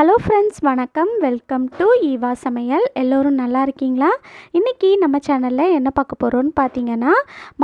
Hello friends வணக்கம். Welcome to Eva சமையல் எல்லோரும் நல்லா இருக்கீங்களா? இன்றைக்கி நம்ம சேனலில் என்ன பார்க்க போகிறோம்னு பார்த்தீங்கன்னா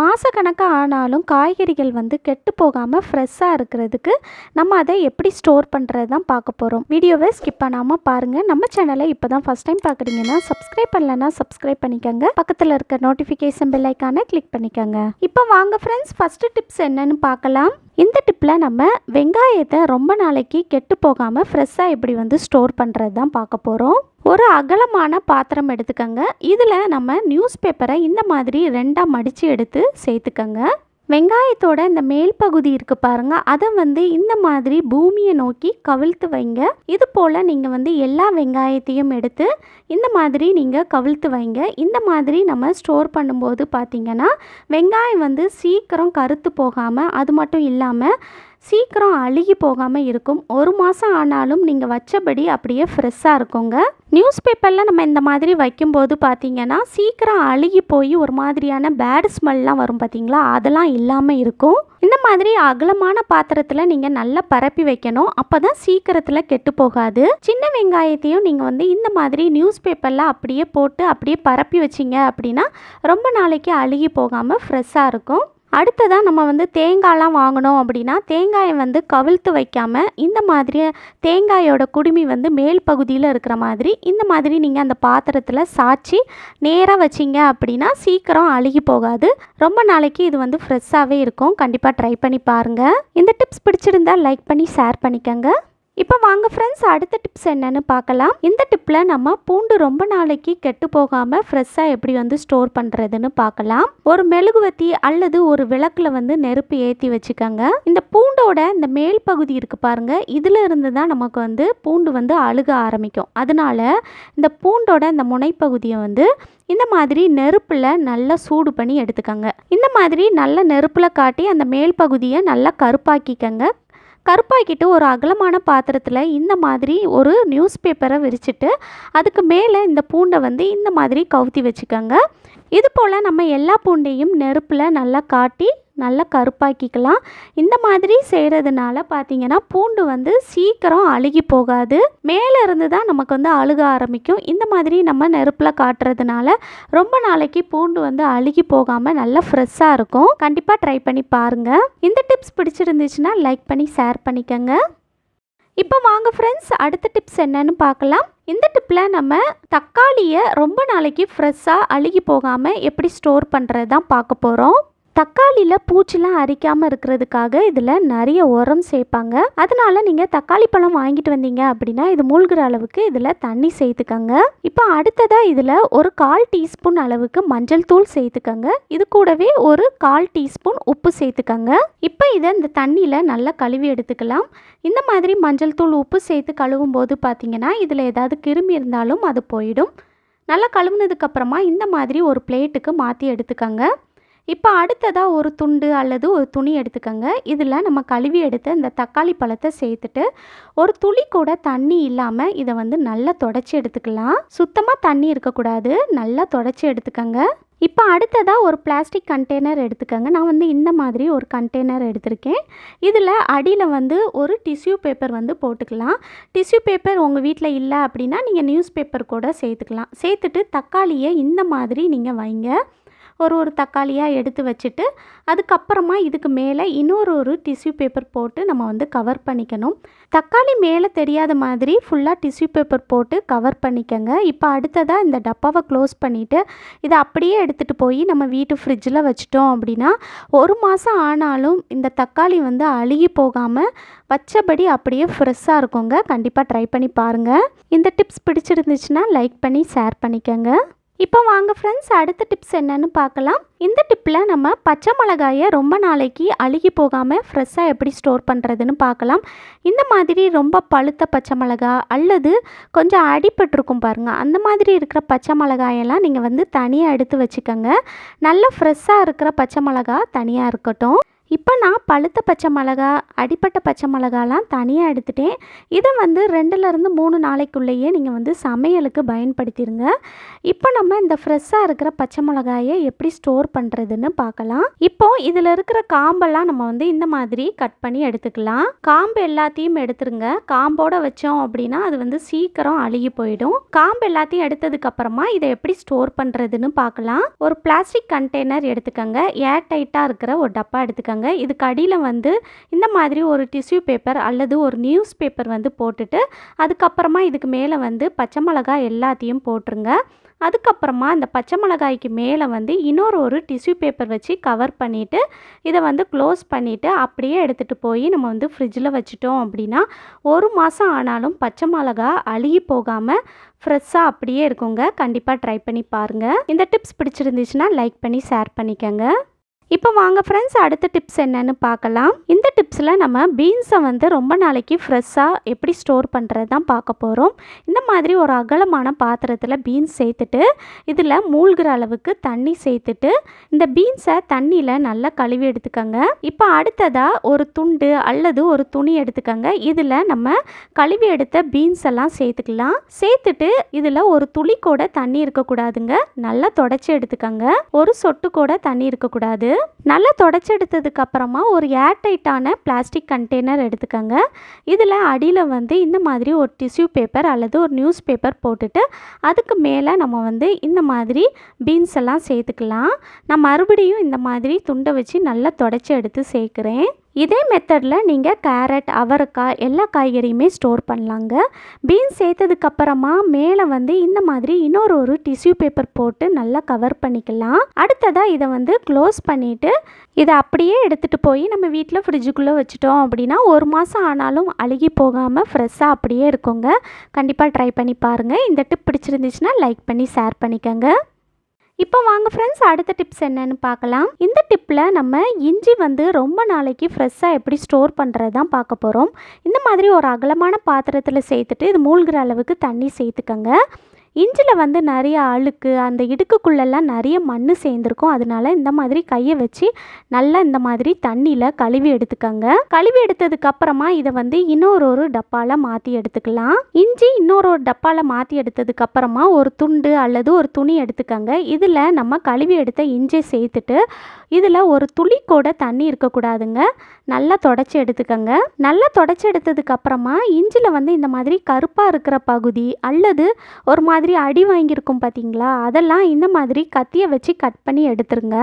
மாதக்கணக்காக ஆனாலும் காய்கறிகள் வந்து கெட்டு போகாமல் ஃப்ரெஷ்ஷாக இருக்கிறதுக்கு நம்ம அதை எப்படி ஸ்டோர் பண்ணுறது தான் பார்க்க போகிறோம் வீடியோவை ஸ்கிப் பண்ணாமல் பாருங்கள் நம்ம சேனலை இப்போ தான் ஃபஸ்ட் டைம் பார்க்குறீங்கன்னா சப்ஸ்கிரைப் பண்ணலன்னா சப்ஸ்கிரைப் பண்ணிக்கோங்க. பக்கத்தில் இருக்க நோட்டிஃபிகேஷன் பெல் ஐக்கானை கிளிக் பண்ணிக்கோங்க. இப்போ வாங்க ஃப்ரெண்ட்ஸ் ஃபஸ்ட்டு டிப்ஸ் என்னென்னு பார்க்கலாம். இந்த டிப்பில் நம்ம வெங்காயத்தை ரொம்ப நாளைக்கு கெட்டு போகாமல் ஃப்ரெஷ்ஷாக எப்படி வந்து ஸ்டோர் பண்ணுறது தான் பார்க்க போகிறோம் ஒரு அகலமான பாத்திரம் எடுத்துக்கோங்க. இதில் நம்ம நியூஸ் பேப்பரை இந்த மாதிரி ரெண்டாக மடித்து எடுத்து சேர்த்துக்கோங்க. வெங்காயத்தோட இந்த மேல் பகுதி இருக்குது பாருங்கள் அதை வந்து இந்த மாதிரி பூமியை நோக்கி கவிழ்த்து வைங்க. இது போல் நீங்கள் வந்து எல்லா வெங்காயத்தையும் எடுத்து இந்த மாதிரி நீங்கள் கவிழ்த்து வைங்க. இந்த மாதிரி நம்ம ஸ்டோர் பண்ணும்போது பார்த்தீங்கன்னா வெங்காயம் வந்து சீக்கிரம் கருத்து போகாமல் அது மட்டும் இல்லாமல் சீக்கிரம் அழுகி போகாமல் இருக்கும். ஒரு மாதம் ஆனாலும் நீங்கள் வச்சபடி அப்படியே ஃப்ரெஷ்ஷாக இருக்குங்க. நியூஸ் பேப்பரில் நம்ம இந்த மாதிரி வைக்கும்போது பார்த்தீங்கன்னா சீக்கிரம் அழுகி போய் ஒரு மாதிரியான பேட் ஸ்மெல்லாம் வரும் பார்த்தீங்களா அதெல்லாம் இல்லாமல் இருக்கும். இந்த மாதிரி அகலமான பாத்திரத்தில் நீங்கள் நல்லா பரப்பி வைக்கணும். அப்போ தான் சீக்கிரத்தில் கெட்டு போகாது. சின்ன வெங்காயத்தையும் நீங்கள் வந்து இந்த மாதிரி நியூஸ் பேப்பரில் அப்படியே போட்டு அப்படியே பரப்பி வச்சிங்க அப்படின்னா ரொம்ப நாளைக்கு அழுகி போகாமல் ஃப்ரெஷ்ஷாக இருக்கும். அடுத்ததாக நம்ம வந்து தேங்காய்லாம் வாங்கினோம் அப்படின்னா தேங்காயை வந்து கவிழ்த்து வைக்காமல் இந்த மாதிரி தேங்காயோட குடுமி வந்து மேல் பகுதியில் இருக்கிற மாதிரி இந்த மாதிரி நீங்கள் அந்த பாத்திரத்தில் சாய்ச்சி நேராக வச்சிங்க அப்படின்னா சீக்கிரம் அழுகி போகாது. ரொம்ப நாளைக்கு இது வந்து ஃப்ரெஷ்ஷாகவே இருக்கும். கண்டிப்பாக ட்ரை பண்ணி பாருங்கள் இந்த டிப்ஸ் பிடிச்சிருந்தா லைக் பண்ணி ஷேர் பண்ணிக்கோங்க. இப்போ வாங்க ஃப்ரெண்ட்ஸ் அடுத்த டிப்ஸ் என்னன்னு பார்க்கலாம். இந்த டிப்பில் நம்ம பூண்டு ரொம்ப நாளைக்கு கெட்டு போகாமல் ஃப்ரெஷ்ஷாக எப்படி வந்து ஸ்டோர் பண்ணுறதுன்னு பார்க்கலாம். ஒரு மெழுகுவத்தி அல்லது ஒரு விளக்கில் வந்து நெருப்பு ஏற்றி வச்சுக்கோங்க. இந்த பூண்டோட இந்த மேல் பகுதி இருக்குது பாருங்கள் இதில் இருந்து தான் நமக்கு வந்து பூண்டு வந்து அழுக ஆரம்பிக்கும். அதனால இந்த பூண்டோட இந்த முனைப்பகுதியை வந்து இந்த மாதிரி நெருப்பில் நல்லா சூடு பண்ணி எடுத்துக்கோங்க. இந்த மாதிரி நல்ல நெருப்பில் காட்டி அந்த மேல் பகுதியை நல்லா கருப்பாக்கிக்கங்க. கருப்பாக்கிட்டு ஒரு அகலமான பாத்திரத்தில் இந்த மாதிரி ஒரு நியூஸ் பேப்பரை விரிச்சிட்டு அதுக்கு மேலே இந்த பூண்டை வந்து இந்த மாதிரி கவுத்தி வச்சுக்கோங்க. இது போல் நம்ம எல்லா பூண்டையும் நெருப்பில் நல்லா காட்டி நல்லா கருப்பாக்கிக்கலாம். இந்த மாதிரி செய்கிறதுனால பார்த்தீங்கன்னா பூண்டு வந்து சீக்கிரம் அழுகி போகாது. மேலே இருந்து தான் நமக்கு வந்து அழுக ஆரம்பிக்கும். இந்த மாதிரி நம்ம நெருப்பில் காட்டுறதுனால ரொம்ப நாளைக்கு பூண்டு வந்து அழுகி போகாமல் நல்லா ஃப்ரெஷ்ஷாக இருக்கும். கண்டிப்பாக ட்ரை பண்ணி பாருங்கள் இந்த டிப்ஸ் பிடிச்சிருந்துச்சுன்னா லைக் பண்ணி ஷேர் பண்ணிக்கோங்க. இப்போ வாங்க ஃப்ரெண்ட்ஸ் அடுத்த டிப்ஸ் என்னன்னு பார்க்கலாம். இந்த டிப்பில் நம்ம தக்காளியை ரொம்ப நாளைக்கு ஃப்ரெஷ்ஷாக அழுகி போகாமல் எப்படி ஸ்டோர் பண்ணுறது தான் பார்க்க போகிறோம் தக்காளியில் பூச்சிலாம் அரிக்காமல் இருக்கிறதுக்காக இதில் நிறைய உரம் சேர்ப்பாங்க. அதனால நீங்கள் தக்காளி பழம் வாங்கிட்டு வந்தீங்க அப்படின்னா இது மூழ்கிற அளவுக்கு இதில் தண்ணி சேர்த்துக்கங்க. இப்போ அடுத்ததாக இதில் ஒரு கால் டீஸ்பூன் அளவுக்கு மஞ்சள் தூள் சேர்த்துக்கங்க. இது கூடவே ஒரு கால் டீஸ்பூன் உப்பு சேர்த்துக்கங்க. இப்போ இதை இந்த தண்ணியில் நல்லா கழுவி எடுத்துக்கலாம். இந்த மாதிரி மஞ்சள் தூள் உப்பு சேர்த்து கழுவும் போது பார்த்தீங்கன்னா இதில் ஏதாவது கிருமி இருந்தாலும் அது போயிடும். நல்லா கழுவுனதுக்கப்புறமா இந்த மாதிரி ஒரு பிளேட்டுக்கு மாற்றி எடுத்துக்கங்க. இப்போ அடுத்ததாக ஒரு துண்டு அல்லது ஒரு துணி எடுத்துக்கோங்க. இதில் நம்ம கழுவி எடுத்து இந்த தக்காளி பழத்தை சேர்த்துட்டு ஒரு துளி கூட தண்ணி இல்லாமல் இதை வந்து நல்லா தொடச்சி எடுத்துக்கலாம். சுத்தமாக தண்ணி இருக்கக்கூடாது. நல்லா தொடச்சி எடுத்துக்கோங்க. இப்போ அடுத்ததாக ஒரு பிளாஸ்டிக் கண்டெய்னர் எடுத்துக்கோங்க. நான் வந்து இந்த மாதிரி ஒரு கண்டெய்னர் எடுத்திருக்கேன். இதில் அடியில் வந்து ஒரு டிஷ்யூ பேப்பர் வந்து போட்டுக்கலாம். டிஷ்யூ பேப்பர் உங்கள் வீட்டில் இல்லை அப்படின்னா நீங்கள் நியூஸ் பேப்பர் கூட சேர்த்துக்கலாம். சேர்த்துட்டு தக்காளியை இந்த மாதிரி நீங்கள் வைங்க. ஒரு ஒரு தக்காளியாக எடுத்து வச்சுட்டு அதுக்கப்புறமா இதுக்கு மேலே இன்னொரு ஒரு டிஷ்யூ பேப்பர் போட்டு நம்ம வந்து கவர் பண்ணிக்கணும். தக்காளி மேலே தெரியாத மாதிரி ஃபுல்லாக டிஷ்யூ பேப்பர் போட்டு கவர் பண்ணிக்கோங்க. இப்போ அடுத்ததாக இந்த டப்பாவை க்ளோஸ் பண்ணிவிட்டு இதை அப்படியே எடுத்துகிட்டு போய் நம்ம வீட்டு ஃப்ரிட்ஜில் வச்சிட்டோம் அப்படின்னா ஒரு மாதம் ஆனாலும் இந்த தக்காளி வந்து அழுகி போகாமல் வச்சபடி அப்படியே ஃப்ரெஷ்ஷாக இருக்குங்க. கண்டிப்பாக ட்ரை பண்ணி பாருங்கள் இந்த டிப்ஸ் பிடிச்சிருந்துச்சுன்னா லைக் பண்ணி ஷேர் பண்ணிக்கோங்க. இப்போ வாங்க ஃப்ரெண்ட்ஸ் அடுத்த டிப்ஸ் என்னன்னு பார்க்கலாம். இந்த டிப்பில் நம்ம பச்சை மிளகாயை ரொம்ப நாளைக்கு அழுகி போகாமல் ஃப்ரெஷ்ஷாக எப்படி ஸ்டோர் பண்ணுறதுன்னு பார்க்கலாம். இந்த மாதிரி ரொம்ப பழுத்த பச்சை மிளகா அல்லது கொஞ்சம் அடிபட்டிருக்கும் பாருங்கள் அந்த மாதிரி இருக்கிற பச்சை மிளகாயெல்லாம் நீங்கள் வந்து தனியாக எடுத்து வச்சுக்கோங்க. நல்ல ஃப்ரெஷ்ஷாக இருக்கிற பச்சை மிளகா தனியாக இருக்கட்டும். இப்போ நான் பழுத்த பச்சை மிளகா அடிப்பட்ட பச்சை மிளகாலாம் தனியாக எடுத்துட்டேன். இதை வந்து ரெண்டுலேருந்து மூணு நாளைக்குள்ளேயே நீங்கள் வந்து சமையலுக்கு பயன்படுத்திடுங்க இப்போ நம்ம இந்த ஃப்ரெஷ்ஷாக இருக்கிற பச்சை மிளகாயை எப்படி ஸ்டோர் பண்ணுறதுன்னு பார்க்கலாம். இப்போ இதில் இருக்கிற காம்பெல்லாம் நம்ம வந்து இந்த மாதிரி கட் பண்ணி எடுத்துக்கலாம். காம்பு எல்லாத்தையும் எடுத்துருங்க. காம்போட வச்சோம் அப்படின்னா அது வந்து சீக்கிரம் அழுகி போயிடும். காம்பு எல்லாத்தையும் எடுத்ததுக்கப்புறமா இதை எப்படி ஸ்டோர் பண்ணுறதுன்னு பார்க்கலாம். ஒரு பிளாஸ்டிக் கண்டெய்னர் எடுத்துக்கோங்க. ஏர் டைட்டாக இருக்கிற ஒரு டப்பா எடுத்துக்கோங்க. இதுக்கு அடியில் வந்து இந்த மாதிரி ஒரு டிஷ்யூ பேப்பர் அல்லது ஒரு நியூஸ் பேப்பர் வந்து போட்டுட்டு அதுக்கப்புறமா இதுக்கு மேலே வந்து பச்சை மிளகாய் எல்லாத்தையும் போட்டுருங்க. அதுக்கப்புறமா இந்த பச்சை மிளகாய்க்கு மேலே வந்து இன்னொரு ஒரு டிஷ்யூ பேப்பர் வச்சு கவர் பண்ணிவிட்டு இதை வந்து க்ளோஸ் பண்ணிவிட்டு அப்படியே எடுத்துகிட்டு போய் நம்ம வந்து ஃப்ரிட்ஜில் வச்சுட்டோம் அப்படின்னா ஒரு மாதம் ஆனாலும் பச்சை மிளகா அழுகி போகாமல் ஃப்ரெஷ்ஷாக அப்படியே இருக்குங்க. கண்டிப்பாக ட்ரை பண்ணி பாருங்கள் இந்த டிப்ஸ் பிடிச்சிருந்துச்சுன்னா லைக் பண்ணி ஷேர் பண்ணிக்கோங்க. இப்போ வாங்க ஃப்ரெண்ட்ஸ் அடுத்த டிப்ஸ் என்னன்னு பார்க்கலாம். இந்த டிப்ஸில் நம்ம பீன்ஸை வந்து ரொம்ப நாளைக்கு ஃப்ரெஷ்ஷாக எப்படி ஸ்டோர் பண்ணுறது தான் பார்க்க போகிறோம் இந்த மாதிரி ஒரு அகலமான பாத்திரத்தில் பீன்ஸ் சேர்த்துட்டு இதில் மூழ்கிற அளவுக்கு தண்ணி சேர்த்துட்டு இந்த பீன்ஸை தண்ணியில் நல்லா கழுவி எடுத்துக்கோங்க. இப்போ அடுத்ததாக ஒரு துண்டு அல்லது ஒரு துணி எடுத்துக்கோங்க. இதில் நம்ம கழுவி எடுத்த பீன்ஸ் எல்லாம் சேர்த்துக்கலாம். சேர்த்துட்டு இதில் ஒரு துளி கூட தண்ணி இருக்கக்கூடாதுங்க. நல்லா தொடச்சி எடுத்துக்கோங்க. ஒரு சொட்டு கூட தண்ணி இருக்கக்கூடாது. நல்லா தொடச்சி எடுத்ததுக்கு அப்புறமா ஒரு ஏர்டைட்டான பிளாஸ்டிக் கண்டெய்னர் எடுத்துக்கோங்க. இதில் அடியில் வந்து இந்த மாதிரி ஒரு டிஷ்யூ பேப்பர் அல்லது ஒரு நியூஸ் பேப்பர் போட்டுட்டு அதுக்கு மேலே நம்ம வந்து இந்த மாதிரி பீன்ஸ் எல்லாம் சேர்த்துக்கலாம். நான் மறுபடியும் இந்த மாதிரி துண்டை வச்சு நல்லா தொடச்சி எடுத்து சேர்க்குறேன். இதே மெத்தடில் நீங்கள் கேரட் அவரைக்காய் எல்லா காய்கறியுமே ஸ்டோர் பண்ணலாங்க. பீன்ஸ் சேர்த்ததுக்கப்புறமா மேலே வந்து இந்த மாதிரி இன்னொரு ஒரு டிஷ்யூ பேப்பர் போட்டு நல்லா கவர் பண்ணிக்கலாம். அடுத்ததாக இதை வந்து க்ளோஸ் பண்ணிவிட்டு இதை அப்படியே எடுத்துகிட்டு போய் நம்ம வீட்டில் ஃப்ரிட்ஜுக்குள்ளே வச்சுட்டோம் அப்படின்னா ஒரு மாதம் ஆனாலும் அழுகி போகாமல் ஃப்ரெஷ்ஷாக அப்படியே இருக்குங்க. கண்டிப்பாக ட்ரை பண்ணி பாருங்கள் இந்த டிப் பிடிச்சிருந்துச்சுன்னா லைக் பண்ணி ஷேர் பண்ணிக்கோங்க. இப்போ வாங்க ஃப்ரெண்ட்ஸ் அடுத்த டிப்ஸ் என்னன்னு பார்க்கலாம். இந்த டிப்பில் நம்ம இஞ்சி வந்து ரொம்ப நாளைக்கு ஃப்ரெஷ்ஷாக எப்படி ஸ்டோர் பண்ணுறது தான் பார்க்க போகிறோம் இந்த மாதிரி ஒரு அகலமான பாத்திரத்தில் சேர்த்துட்டு இது மூழ்கிற அளவுக்கு தண்ணி சேர்த்துக்கங்க. இஞ்சில் வந்து நிறைய அழுக்கு அந்த இடுக்குக்குள்ளெல்லாம் நிறைய மண் சேர்ந்துருக்கும். அதனால இந்த மாதிரி கையை வச்சு நல்லா இந்த மாதிரி தண்ணியில் கழுவி எடுத்துக்கோங்க. கழுவி எடுத்ததுக்கு அப்புறமா இதை வந்து இன்னொரு ஒரு டப்பாவில் மாற்றி எடுத்துக்கலாம். இஞ்சி இன்னொரு ஒரு டப்பாவில் மாற்றி எடுத்ததுக்கு அப்புறமா ஒரு துண்டு அல்லது ஒரு துணி எடுத்துக்கோங்க. இதில் நம்ம கழுவி எடுத்த இஞ்சியை சேர்த்துட்டு இதில் ஒரு துளி கூட தண்ணி இருக்கக்கூடாதுங்க. நல்லா தொடச்சி எடுத்துக்கோங்க. நல்லா தொடச்சி எடுத்ததுக்கப்புறமா இஞ்சியில் இஞ்சில் வந்து இந்த மாதிரி கருப்பாக இருக்கிற பகுதி அல்லது ஒரு மாதிரி அடி வாங்கியிருக்கும் பார்த்தீங்களா? அதெல்லாம் இந்த மாதிரி கத்தியை வச்சு கட் பண்ணி எடுத்துருங்க.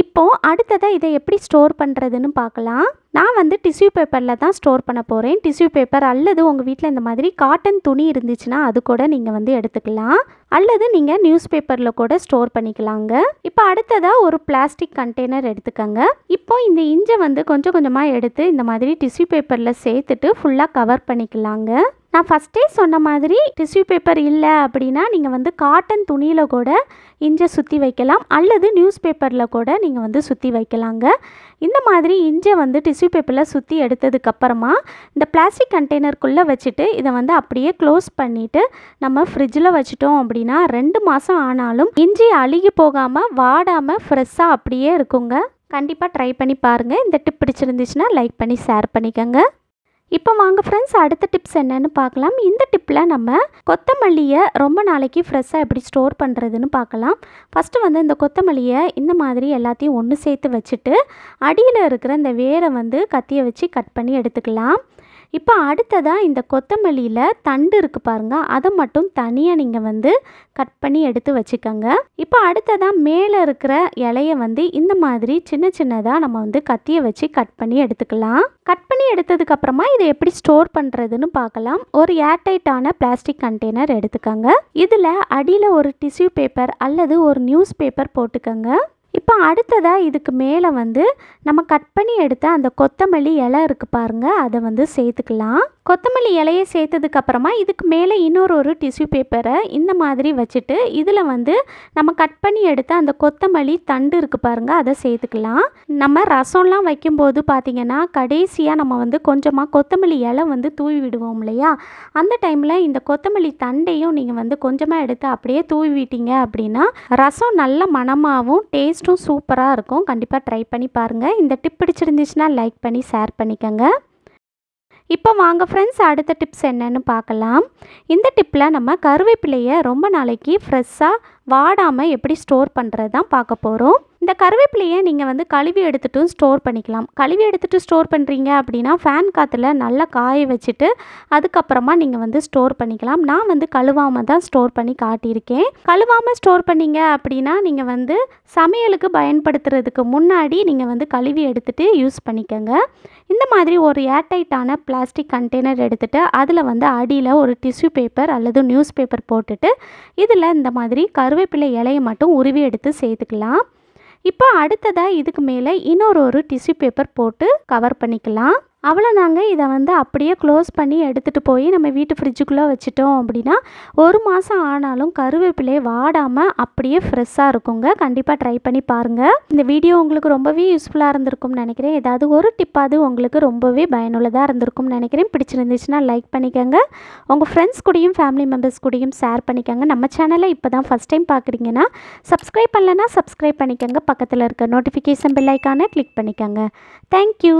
இப்போது அடுத்ததாக இதை எப்படி ஸ்டோர் பண்ணுறதுன்னு பார்க்கலாம். நான் வந்து டிஷ்யூ பேப்பரில் தான் ஸ்டோர் பண்ண போகிறேன் டிஷ்யூ பேப்பர் அல்லது உங்கள் வீட்டில் இந்த மாதிரி காட்டன் துணி இருந்துச்சுன்னா அது கூட நீங்கள் வந்து எடுத்துக்கலாம். அல்லது நீங்கள் நியூஸ் பேப்பரில் கூட ஸ்டோர் பண்ணிக்கலாங்க. இப்போ அடுத்ததாக ஒரு பிளாஸ்டிக் கண்டெய்னர் எடுத்துக்கோங்க. இப்போ இந்த இஞ்சை வந்து கொஞ்சம் கொஞ்சமாக எடுத்து இந்த மாதிரி டிஷ்யூ பேப்பரில் சேர்த்துட்டு ஃபுல்லாக கவர் பண்ணிக்கலாங்க. நான் ஃபஸ்ட்டே சொன்ன மாதிரி டிஷ்யூ பேப்பர் இல்லை அப்படின்னா நீங்கள் வந்து காட்டன் துணியில் கூட இஞ்சை சுற்றி வைக்கலாம். அல்லது நியூஸ் பேப்பரில் கூட நீங்கள் வந்து சுற்றி வைக்கலாங்க. இந்த மாதிரி இஞ்சை வந்து டிஷ்யூ பேப்பரில் சுற்றி எடுத்ததுக்கப்புறமா இந்த பிளாஸ்டிக் கண்டெய்னருக்குள்ளே வச்சுட்டு இதை வந்து அப்படியே க்ளோஸ் பண்ணிவிட்டு நம்ம ஃப்ரிட்ஜில் வச்சுட்டோம் அப்படின்னா ரெண்டு மாதம் ஆனாலும் இஞ்சி அழுகி போகாமல் வாடாமல் ஃப்ரெஷ்ஷாக அப்படியே இருக்குங்க. கண்டிப்பாக ட்ரை பண்ணி பாருங்கள் இந்த டிப் பிடிச்சிருந்துச்சுன்னா லைக் பண்ணி ஷேர் பண்ணிக்கோங்க. இப்போ வாங்க ஃப்ரெண்ட்ஸ் அடுத்த டிப்ஸ் என்னன்னு பார்க்கலாம். இந்த டிப்பில் நம்ம கொத்தமல்லியை ரொம்ப நாளைக்கு ஃப்ரெஷ்ஷாக எப்படி ஸ்டோர் பண்ணுறதுன்னு பார்க்கலாம். ஃபஸ்ட்டு வந்து இந்த கொத்தமல்லியை இந்த மாதிரி எல்லாத்தையும் ஒன்று சேர்த்து வச்சுட்டு அடியில் இருக்கிற இந்த வேரை வந்து கத்தியை வச்சு கட் பண்ணி எடுத்துக்கலாம். இப்போ அடுத்ததாக இந்த கொத்தமல்லியில் தண்டு இருக்குது பாருங்கள் அதை மட்டும் தனியாக நீங்கள் வந்து கட் பண்ணி எடுத்து வச்சுக்கோங்க. இப்போ அடுத்ததாக மேலே இருக்கிற இலைய வந்து இந்த மாதிரி சின்ன சின்னதாக நம்ம வந்து கத்தியை வச்சு கட் பண்ணி எடுத்துக்கலாம். கட் பண்ணி எடுத்ததுக்கப்புறமா இதை எப்படி ஸ்டோர் பண்ணுறதுன்னு பார்க்கலாம். ஒரு ஏர்டைட்டான பிளாஸ்டிக் கண்டெய்னர் எடுத்துக்கோங்க. இதில் அடியில் ஒரு டிஷ்யூ பேப்பர் அல்லது ஒரு நியூஸ் பேப்பர் போட்டுக்கோங்க. இப்போ அடுத்ததாக இதுக்கு மேலே வந்து நம்ம கட் பண்ணி எடுத்த அந்த கொத்தமல்லி இலை இருக்குது பாருங்கள் அதை வந்து சேர்த்துக்கலாம். கொத்தமல்லி இலையை சேர்த்ததுக்கப்புறமா இதுக்கு மேலே இன்னொரு ஒரு டிஷ்யூ பேப்பரை இந்த மாதிரி வச்சுட்டு இதில் வந்து நம்ம கட் பண்ணி எடுத்த அந்த கொத்தமல்லி தண்டு இருக்குது பாருங்கள் அதை சேர்த்துக்கலாம். நம்ம ரசம்லாம் வைக்கும்போது பார்த்திங்கன்னா கடைசியாக நம்ம வந்து கொஞ்சமாக கொத்தமல்லி இலை வந்து தூவி விடுவோம் இல்லையா? அந்த டைமில் இந்த கொத்தமல்லி தண்டையும் நீங்கள் வந்து கொஞ்சமாக எடுத்து அப்படியே தூவி விட்டீங்க அப்படின்னா ரசம் நல்ல மணமாகவும் டேஸ்ட்டும் சூப்பராக இருக்கும். கண்டிப்பாக ட்ரை பண்ணி பாருங்கள் இந்த டிப் பிடிச்சிருந்துச்சுன்னா லைக் பண்ணி ஷேர் பண்ணிக்கோங்க. இப்போ வாங்க ஃப்ரெண்ட்ஸ் அடுத்த டிப்ஸ் என்னன்னு பார்க்கலாம். இந்த டிப்பில் நம்ம கருவேப்பிலையை ரொம்ப நாளைக்கு ஃப்ரெஷ்ஷாக வாடாமல் எப்படி ஸ்டோர் பண்ணுறது தான் பார்க்க போகிறோம் இந்த கருவேப்பிலையை நீங்கள் வந்து கழுவி எடுத்துட்டும் ஸ்டோர் பண்ணிக்கலாம். கழுவி எடுத்துகிட்டு ஸ்டோர் பண்ணுறீங்க அப்படின்னா ஃபேன் காற்றுல நல்லா காய வச்சுட்டு அதுக்கப்புறமா நீங்கள் வந்து ஸ்டோர் பண்ணிக்கலாம். நான் வந்து கழுவாமல் தான் ஸ்டோர் பண்ணி காட்டியிருக்கேன். கழுவாமல் ஸ்டோர் பண்ணீங்க அப்படின்னா நீங்கள் வந்து சமையலுக்கு பயன்படுத்துறதுக்கு முன்னாடி நீங்கள் வந்து கழுவி எடுத்துகிட்டு யூஸ் பண்ணிக்கோங்க. இந்த மாதிரி ஒரு ஏர்டைட்டான பிளாஸ்டிக் கண்டெய்னர் எடுத்துகிட்டு அதில் வந்து அடியில் ஒரு டிஷ்யூ பேப்பர் அல்லது நியூஸ் பேப்பர் போட்டுட்டு இதில் இந்த மாதிரி கருவேப்பிலை இலையை மட்டும் உருவி எடுத்து சேர்த்துக்கலாம். இப்போ அடுத்ததாக இதுக்கு மேலே இன்னொரு ஒரு டிஷ்யூ பேப்பர் போட்டு கவர் பண்ணிக்கலாம். அவ்வளோதாங்க இதை வந்து அப்படியே க்ளோஸ் பண்ணி எடுத்துகிட்டு போய் நம்ம வீட்டு ஃப்ரிட்ஜுக்குள்ளே வச்சுட்டோம் அப்படின்னா ஒரு மாதம் ஆனாலும் கருவேப்பிலையே வாடாமல் அப்படியே ஃப்ரெஷ்ஷாக இருக்குங்க. கண்டிப்பாக ட்ரை பண்ணி பாருங்கள் இந்த வீடியோ உங்களுக்கு ரொம்பவே யூஸ்ஃபுல்லாக இருந்திருக்கும்னு நினைக்கிறேன். ஏதாவது ஒரு டிப்பாவது உங்களுக்கு ரொம்பவே பயனுள்ளதாக இருந்திருக்கும்னு நினைக்கிறேன். பிடிச்சிருந்துச்சுன்னா லைக் பண்ணிக்கோங்க. உங்கள் ஃப்ரெண்ட்ஸ் கூடயும் ஃபேமிலி மெம்பர்ஸ் கூடயும் ஷேர் பண்ணிக்கோங்க. நம்ம சேனலை இப்போ தான் ஃபஸ்ட் டைம் பார்க்குறீங்கன்னா சப்ஸ்கிரைப் பண்ணலன்னா சப்ஸ்கிரைப் பண்ணிக்கோங்க. பக்கத்தில் இருக்க நோட்டிஃபிகேஷன் பெல் ஐக்கானை கிளிக் பண்ணிக்கோங்க. Thank you